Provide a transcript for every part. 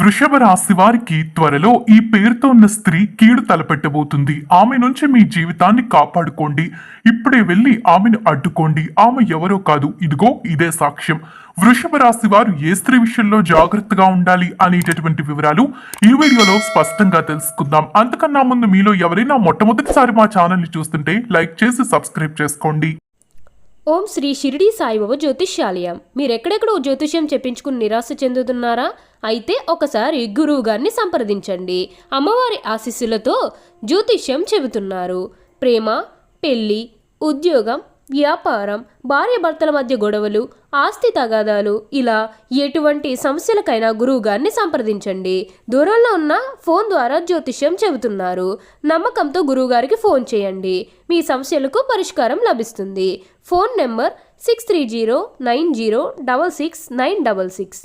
వృషభ రాశి వారికి త్వరలో ఈ పేరుతో ఉన్న స్త్రీ కీడు తలపెట్టబోతుంది. ఆమె నుంచి మీ జీవితాన్ని కాపాడుకోండి. ఇప్పుడే వెళ్ళి ఆమెను అడ్డుకోండి. ఆమె ఎవరో కాదు. ఇదిగో ఇదే సాక్ష్యం. వృషభ రాశి వారు ఏ స్త్రీ విషయంలో జాగ్రత్తగా ఉండాలి అనేటటువంటి వివరాలు ఈ వీడియోలో స్పష్టంగా తెలుసుకుందాం. అంతకన్నా ముందు మీలో ఎవరైనా మొట్టమొదటిసారి మా ఛానల్ని చూస్తుంటే లైక్ చేసి సబ్స్క్రైబ్ చేసుకోండి. ఓం శ్రీ షిరిడి సాయిబాబా జ్యోతిష్యాలయం. మీరెక్కడెక్కడో జ్యోతిష్యం చెప్పించుకుని నిరాశ చెందుతున్నారా? అయితే ఒకసారి గురువు గారిని సంప్రదించండి. అమ్మవారి ఆశీస్సులతో జ్యోతిష్యం చెబుతున్నారు. ప్రేమ పెళ్ళి ఉద్యోగం వ్యాపారం భార్యాభర్తల మధ్య గొడవలు ఆస్తి తగాదాలు ఇలా ఎటువంటి సమస్యలకైనా గురువు గారిని సంప్రదించండి. దూరంలో ఉన్న ఫోన్ ద్వారా జ్యోతిష్యం చెబుతున్నారు. నమ్మకంతో గురువుగారికి ఫోన్ చేయండి. మీ సమస్యలకు పరిష్కారం లభిస్తుంది. Phone number six three zero nine zero double six nine double six.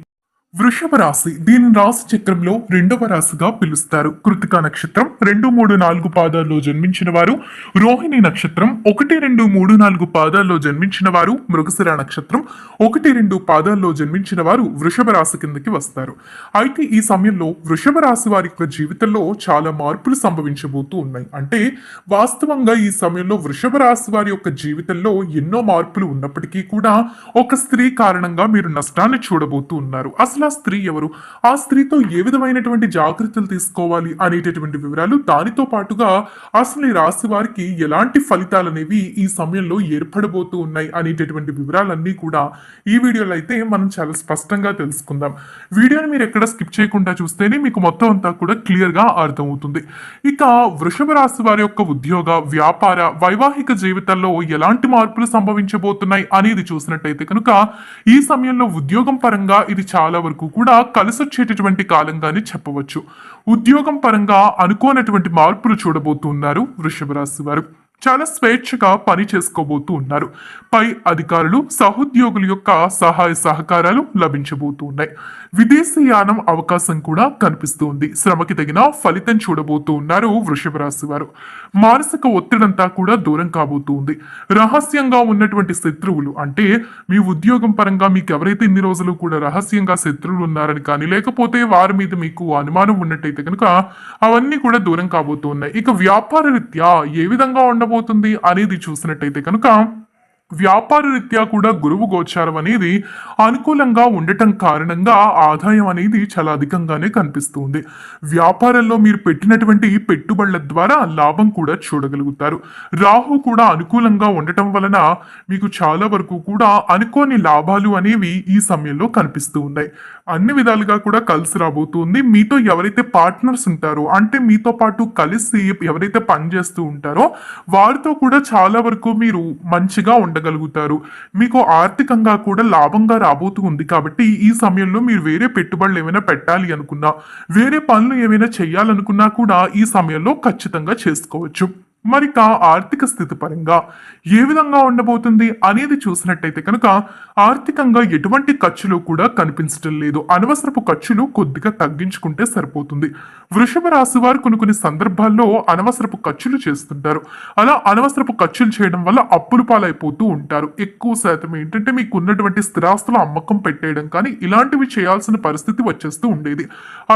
వృషభ రాశి దీని రాశి చక్రంలో రెండవ రాశిగా పిలుస్తారు. కృతిక నక్షత్రం రెండు మూడు నాలుగు పాదాల్లో జన్మించిన వారు రోహిణి నక్షత్రం ఒకటి రెండు మూడు నాలుగు పాదాల్లో జన్మించిన వారు మృగశిర నక్షత్రం ఒకటి రెండు పాదాల్లో జన్మించిన వారు వృషభ రాశి కిందకి వస్తారు. అయితే ఈ సమయంలో వృషభ రాశి వారి యొక్క జీవితంలో చాలా మార్పులు సంభవించబోతూ ఉన్నాయి. అంటే వాస్తవంగా ఈ సమయంలో వృషభ రాశి వారి యొక్క జీవితంలో ఎన్నో మార్పులు ఉన్నప్పటికీ కూడా ఒక స్త్రీ కారణంగా మీరు నష్టాన్ని చూడబోతూ ఉన్నారు. అసలు ఆ స్త్రీ ఎవరు? ఆ స్త్రీతో ఏ విధమైనటువంటి జాగ్రత్తలు తీసుకోవాలి అనేటటువంటి వివరాలు దానితో పాటుగా అసలు ఈ రాశి వారికి ఎలాంటి ఫలితాలు అనేవి ఈ సమయంలో ఏర్పడబోతూ ఉన్నాయి అనేటటువంటి వివరాలన్నీ కూడా ఈ వీడియోలో అయితే మనం చాలా స్పష్టంగా తెలుసుకుందాం. వీడియోని మీరు ఎక్కడ స్కిప్ చేయకుండా చూస్తేనే మీకు మొత్తం అంతా కూడా క్లియర్గా అర్థమవుతుంది. ఇక వృషభ రాశి వారి యొక్క ఉద్యోగ వ్యాపార వైవాహిక జీవితాల్లో ఎలాంటి మార్పులు సంభవించబోతున్నాయి అనేది చూసినట్టయితే కనుక ఈ సమయంలో ఉద్యోగం పరంగా ఇది చాలా వరకు కూడా కలిసొచ్చేటటువంటి కాలంగానే చెప్పవచ్చు. ఉద్యోగం పరంగా అనుకోనటువంటి మార్పులు చూడబోతున్నారు వృషభ రాశి వారు. చాలా స్వేచ్ఛగా పని చేసుకోబోతూ ఉన్నారు. పై అధికారులు సహోద్యోగుల యొక్క సహాయ సహకారాలు లభించబోతూ ఉన్నాయి విదేశీయానం అవకాశం కూడా కనిపిస్తుంది. శ్రమకి తగిన ఫలితం చూడబోతూ ఉన్నారు వృషభ రాశి వారు. మానసిక ఒత్తిడంతా కూడా దూరం కాబోతూ ఉంది రహస్యంగా ఉన్నటువంటి శత్రువులు అంటే మీ ఉద్యోగం పరంగా మీకు ఎవరైతే ఇన్ని రోజులు కూడా రహస్యంగా శత్రువులు ఉన్నారని కానీ లేకపోతే వారి మీద మీకు అనుమానం ఉన్నట్టయితే కనుక అవన్నీ కూడా దూరం కాబోతూ ఉన్నాయి ఇక వ్యాపార రీత్యా ఏ విధంగా ఉండబోతుంది అనేది చూసినట్టయితే కనుక వ్యాపార రీత్యా కూడా గురువు గోచారం అనేది అనుకూలంగా ఉండటం కారణంగా ఆదాయం అనేది చాలా అధికంగానే కనిపిస్తుంది. వ్యాపారంలో మీరు పెట్టినటువంటి పెట్టుబడుల ద్వారా లాభం కూడా చూడగలుగుతారు. రాహు కూడా అనుకూలంగా ఉండటం వలన మీకు చాలా వరకు కూడా అనుకోని లాభాలు అనేవి ఈ సమయంలో కనిపిస్తూ ఉన్నాయి. అన్ని విధాలుగా కూడా కలిసి రాబోతుంది. మీతో ఎవరైతే పార్ట్నర్స్ ఉంటారో అంటే మీతో పాటు కలిసి ఎవరైతే పనిచేస్తూ ఉంటారో వారితో కూడా చాలా వరకు మీరు మంచిగా ఉండగలుగుతారు మీకు ఆర్థికంగా కూడా లాభంగా రాబోతూ ఉంది కాబట్టి ఈ సమయంలో మీరు వేరే పెట్టుబడులు ఏమైనా పెట్టాలి అనుకున్నా వేరే పనులు ఏమైనా చేయాలనుకున్నా కూడా ఈ సమయంలో ఖచ్చితంగా చేసుకోవచ్చు. మరిక ఆర్థిక స్థితి పరంగా ఏ విధంగా ఉండబోతుంది అనేది చూసినట్టయితే కనుక ఆర్థికంగా ఎటువంటి ఖర్చులు కూడా కనిపించడం లేదు. అనవసరపు ఖర్చులు కొద్దిగా తగ్గించుకుంటే సరిపోతుంది. వృషభ రాశి వారు కొన్ని కొన్ని సందర్భాల్లో అనవసరపు ఖర్చులు చేస్తుంటారు. అలా అనవసరపు ఖర్చులు చేయడం వల్ల అప్పులు పాలైపోతూ ఉంటారు. ఎక్కువ శాతం ఏంటంటే మీకు ఉన్నటువంటి స్థిరాస్తుల అమ్మకం పెట్టేయడం కానీ ఇలాంటివి చేయాల్సిన పరిస్థితి వచ్చేస్తూ ఉండేది.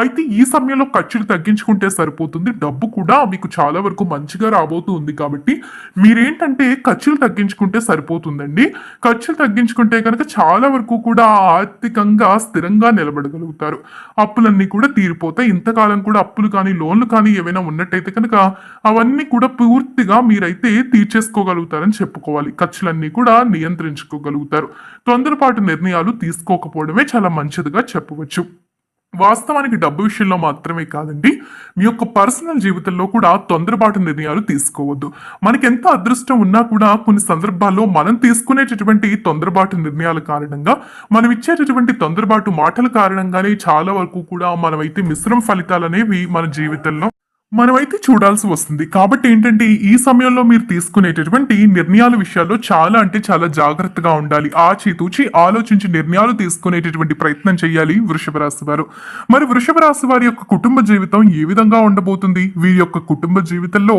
అయితే ఈ సమయంలో ఖర్చులు తగ్గించుకుంటే సరిపోతుంది. డబ్బు కూడా మీకు చాలా వరకు మంచిగా రాబోతూ ఉంది కాబట్టి మీరేంటంటే ఖర్చులు తగ్గించుకుంటే సరిపోతుందండి. ఖర్చులు తగ్గించుకుంటే కనుక చాలా వరకు కూడా ఆర్థికంగా స్థిరంగా నిలబడగలుగుతారు. అప్పులన్నీ కూడా తీరిపోతాయి. ఇంతకాలం కూడా అప్పులు కానీ లోన్లు కానీ ఏవైనా ఉన్నట్టయితే కనుక అవన్నీ కూడా పూర్తిగా మీరైతే తీర్చేసుకోగలుగుతారని చెప్పుకోవాలి. ఖర్చులన్నీ కూడా నియంత్రించుకోగలుగుతారు. తొందరపాటు నిర్ణయాలు తీసుకోకపోవడమే చాలా మంచిదిగా చెప్పవచ్చు. వాస్తవానికి డబ్బు విషయంలో మాత్రమే కాదండి. మీ యొక్క పర్సనల్ జీవితంలో కూడా తొందరపాటు నిర్ణయాలు తీసుకోవద్దు. మనకి ఎంత అదృష్టం ఉన్నా కూడా కొన్ని సందర్భాల్లో మనం తీసుకునేటటువంటి తొందరపాటు నిర్ణయాల కారణంగా మనం ఇచ్చేటటువంటి తొందరపాటు మాటల కారణంగానే చాలా వరకు కూడా మనమైతే మిశ్రమ ఫలితాలు అనేవి మన జీవితంలో మనమైతే చూడాల్సి వస్తుంది. కాబట్టి ఏంటంటే ఈ సమయంలో మీరు తీసుకునేటటువంటి నిర్ణయాల విషయాల్లో చాలా అంటే చాలా జాగ్రత్తగా ఉండాలి. ఆచితూచి ఆలోచించి నిర్ణయాలు తీసుకునేటటువంటి ప్రయత్నం చేయాలి వృషభ రాశి వారు. మరి వృషభ రాశి వారి యొక్క కుటుంబ జీవితం ఏ విధంగా ఉండబోతుంది? వీరి యొక్క కుటుంబ జీవితంలో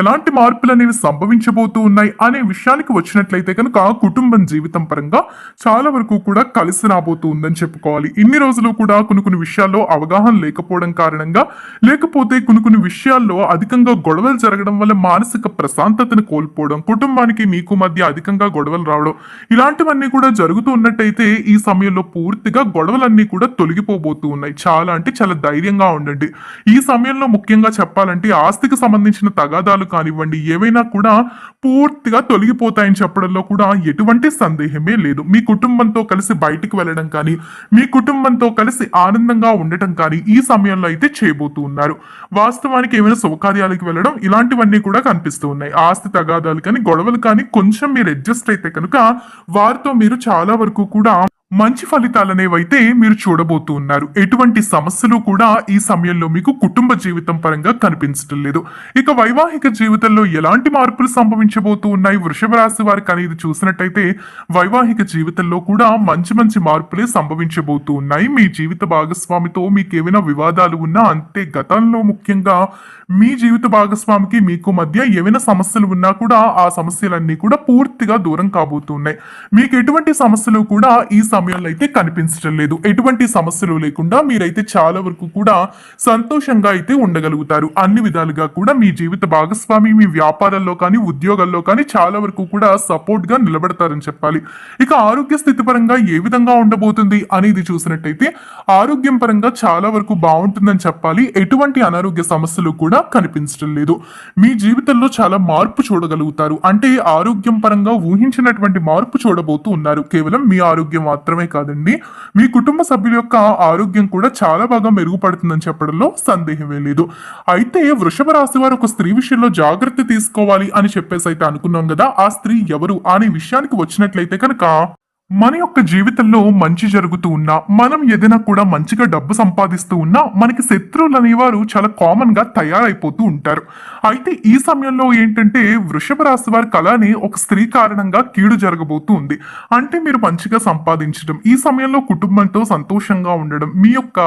ఎలాంటి మార్పులు అనేవి సంభవించబోతూ ఉన్నాయి అనే విషయానికి వచ్చినట్లయితే కనుక కుటుంబం జీవితం పరంగా చాలా వరకు కూడా కలిసి రాబోతూ ఉందని చెప్పుకోవాలి. ఇన్ని రోజులు కూడా కొన్ని కొన్ని విషయాల్లో అవగాహన లేకపోవడం కారణంగా లేకపోతే కొన్ని కొన్ని విషయాల్లో అధికంగా గొడవలు జరగడం వల్ల మానసిక ప్రశాంతతను కోల్పోవడం కుటుంబానికి మీకు మధ్య అధికంగా గొడవలు రావడం ఇలాంటివన్నీ కూడా జరుగుతూ ఉన్నట్టయితే ఈ సమయంలో పూర్తిగా గొడవలన్నీ కూడా తొలగిపోబోతూ ఉన్నాయి. చాలా అంటే చాలా ధైర్యంగా ఉండండి. ఈ సమయంలో ముఖ్యంగా చెప్పాలంటే ఆస్తికి సంబంధించిన తగాదాలు కానివ్వండి ఏవైనా కూడా పూర్తిగా తొలగిపోతాయని చెప్పడంలో కూడా ఎటువంటి సందేహమే లేదు. మీ కుటుంబంతో కలిసి బయటికి వెళ్ళడం కానీ మీ కుటుంబంతో కలిసి ఆనందంగా ఉండటం కానీ ఈ సమయంలో అయితే చేయబోతూ ఉన్నారు. వాస్తవానికి ఏమైనా శుభకార్యాలకు వెళ్ళడం ఇలాంటివన్నీ కూడా కనిపిస్తూ ఉన్నాయి. ఆస్తి తగాదాలు కానీ గొడవలు కానీ కొంచెం మీరు అడ్జస్ట్ అయితే కనుక వారితో మీరు చాలా వరకు కూడా మంచి ఫలితాలనేవైతే మీరు చూడబోతూ ఉన్నారు ఎటువంటి సమస్యలు కూడా ఈ సమయంలో మీకు కుటుంబ జీవితం పరంగా కనిపించడం లేదు. ఇక వైవాహిక జీవితంలో ఎలాంటి మార్పులు సంభవించబోతూ ఉన్నాయి వృషభ రాశి వారికి అనేది చూసినట్టయితే వైవాహిక జీవితంలో కూడా మంచి మంచి మార్పులే సంభవించబోతూ ఉన్నాయి మీ జీవిత భాగస్వామితో మీకు ఏమైనా వివాదాలు ఉన్నా అంతే గతంలో ముఖ్యంగా మీ జీవిత భాగస్వామికి మీకు మధ్య ఏమైనా సమస్యలు ఉన్నా కూడా ఆ సమస్యలన్నీ కూడా పూర్తిగా దూరం కాబోతున్నాయి. మీకు ఎటువంటి సమస్యలు కూడా ఈ సమయంలో అయితే కనిపించడం లేదు. ఎటువంటి సమస్యలు లేకుండా మీరైతే చాలా వరకు కూడా సంతోషంగా అయితే ఉండగలుగుతారు. అన్ని విధాలుగా కూడా మీ జీవిత భాగస్వామి మీ వ్యాపారాల్లో కానీ ఉద్యోగాల్లో కానీ చాలా వరకు కూడా సపోర్ట్గా నిలబడతారని చెప్పాలి. ఇక ఆరోగ్య స్థితి పరంగా ఏ విధంగా ఉండబోతుంది అనేది చూసినట్టయితే ఆరోగ్యం పరంగా చాలా వరకు బాగుంటుందని చెప్పాలి. ఎటువంటి అనారోగ్య సమస్యలు కూడా కనిపించడం లేదు. మీ జీవితంలో చాలా మార్పు చూడగలుగుతారు. అంటే ఆరోగ్యం పరంగా ఊహించినటువంటి మార్పు చూడబోతూ ఉన్నారు. కేవలం మీ ఆరోగ్యం మాత్రమే కాదండి. మీ కుటుంబ సభ్యుల యొక్క ఆరోగ్యం కూడా చాలా బాగా మెరుగుపడుతుందని చెప్పడంలో సందేహమే లేదు. అయితే వృషభ రాశి వారు ఒక స్త్రీ విషయంలో జాగ్రత్త తీసుకోవాలి అని చెప్పేసి అయితే అనుకున్నాం కదా ఆ స్త్రీ ఎవరు అనే విషయానికి వచ్చినట్లయితే కనుక మన యొక్క జీవితంలో మంచి జరుగుతూ ఉన్నా మనం ఏదైనా కూడా మంచిగా డబ్బు సంపాదిస్తూ ఉన్నా మనకి శత్రువులు అనేవారు చాలా కామన్గా తయారైపోతూ ఉంటారు. అయితే ఈ సమయంలో ఏంటంటే వృషభ రాశి వారి కళని ఒక స్త్రీ కారణంగా కీడు జరగబోతూ ఉంది. అంటే మీరు మంచిగా సంపాదించడం ఈ సమయంలో కుటుంబంతో సంతోషంగా ఉండడం మీ యొక్క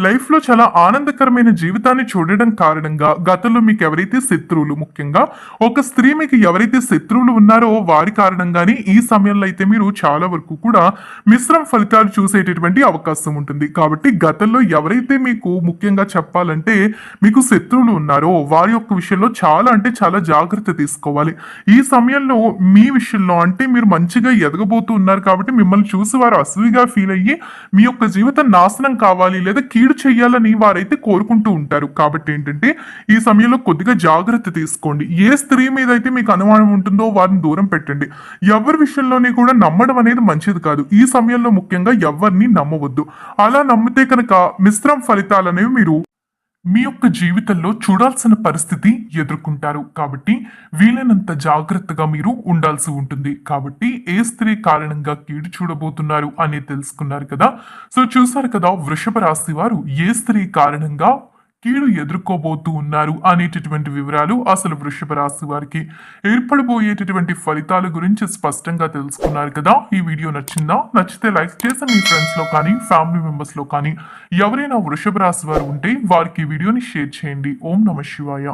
లైఫ్లో చాలా ఆనందకరమైన జీవితాన్ని చూడడం కారణంగా గతంలో మీకు ఎవరైతే శత్రువులు ముఖ్యంగా ఒక స్త్రీ మీకు ఎవరైతే శత్రువులు ఉన్నారో వారి కారణంగానే ఈ సమయంలో అయితే మీరు చాలా వరకు కూడా మిశ్రమ ఫలితాలు చూసేటటువంటి అవకాశం ఉంటుంది. కాబట్టి గతంలో ఎవరైతే మీకు ముఖ్యంగా చెప్పాలంటే మీకు శత్రువులు ఉన్నారో వారి యొక్క విషయంలో చాలా అంటే చాలా జాగ్రత్త తీసుకోవాలి. ఈ సమయంలో మీ విషయంలో అంటే మీరు మంచిగా ఎదగబోతూ ఉన్నారు కాబట్టి మిమ్మల్ని చూసి వారు అసూయిగా ఫీల్ అయ్యి మీ యొక్క జీవితం నాశనం కావాలి లేదా కీడు చేయాలని వారైతే కోరుకుంటూ ఉంటారు. కాబట్టి ఏంటంటే ఈ సమయంలో కొద్దిగా జాగ్రత్త తీసుకోండి. ఏ స్త్రీ మీద అయితే మీకు అనుమానం ఉంటుందో వారిని దూరం పెట్టండి. ఎవరి విషయంలోని కూడా నమ్మడం అనేది మంచిది కాదు. ఈ సమయంలో ముఖ్యంగా ఎవరిని నమ్మవద్దు. అలా నమ్మితే కనుక మిశ్రమ ఫలితాలు అనేవి మీరు మీ యొక్క జీవితంలో చూడాల్సిన పరిస్థితి ఎదుర్కొంటారు. కాబట్టి వీలైనంత జాగ్రత్తగా మీరు ఉండాల్సి ఉంటుంది. కాబట్టి ఏ స్త్రీ కారణంగా కీడు చూడబోతున్నారు అని తెలుసుకున్నారు కదా. సో చూసారు కదా వృషభ రాశి వారు ఏ స్త్రీ కారణంగా కీడు ఎదుర్కోబోతూ ఉన్నారు అనేటటువంటి వివరాలు అసలు వృషభ రాశి వారికి ఏర్పడబోయేటటువంటి ఫలితాల గురించి స్పష్టంగా తెలుసుకున్నారు కదా. ఈ వీడియో నచ్చిందా? నచ్చితే లైక్ చేసి మీ ఫ్రెండ్స్లో కానీ ఫ్యామిలీ మెంబర్స్లో కానీ ఎవరైనా వృషభ రాశి వారు ఉంటే వారికి ఈ వీడియోని షేర్ చేయండి. ఓం నమ శివాయ.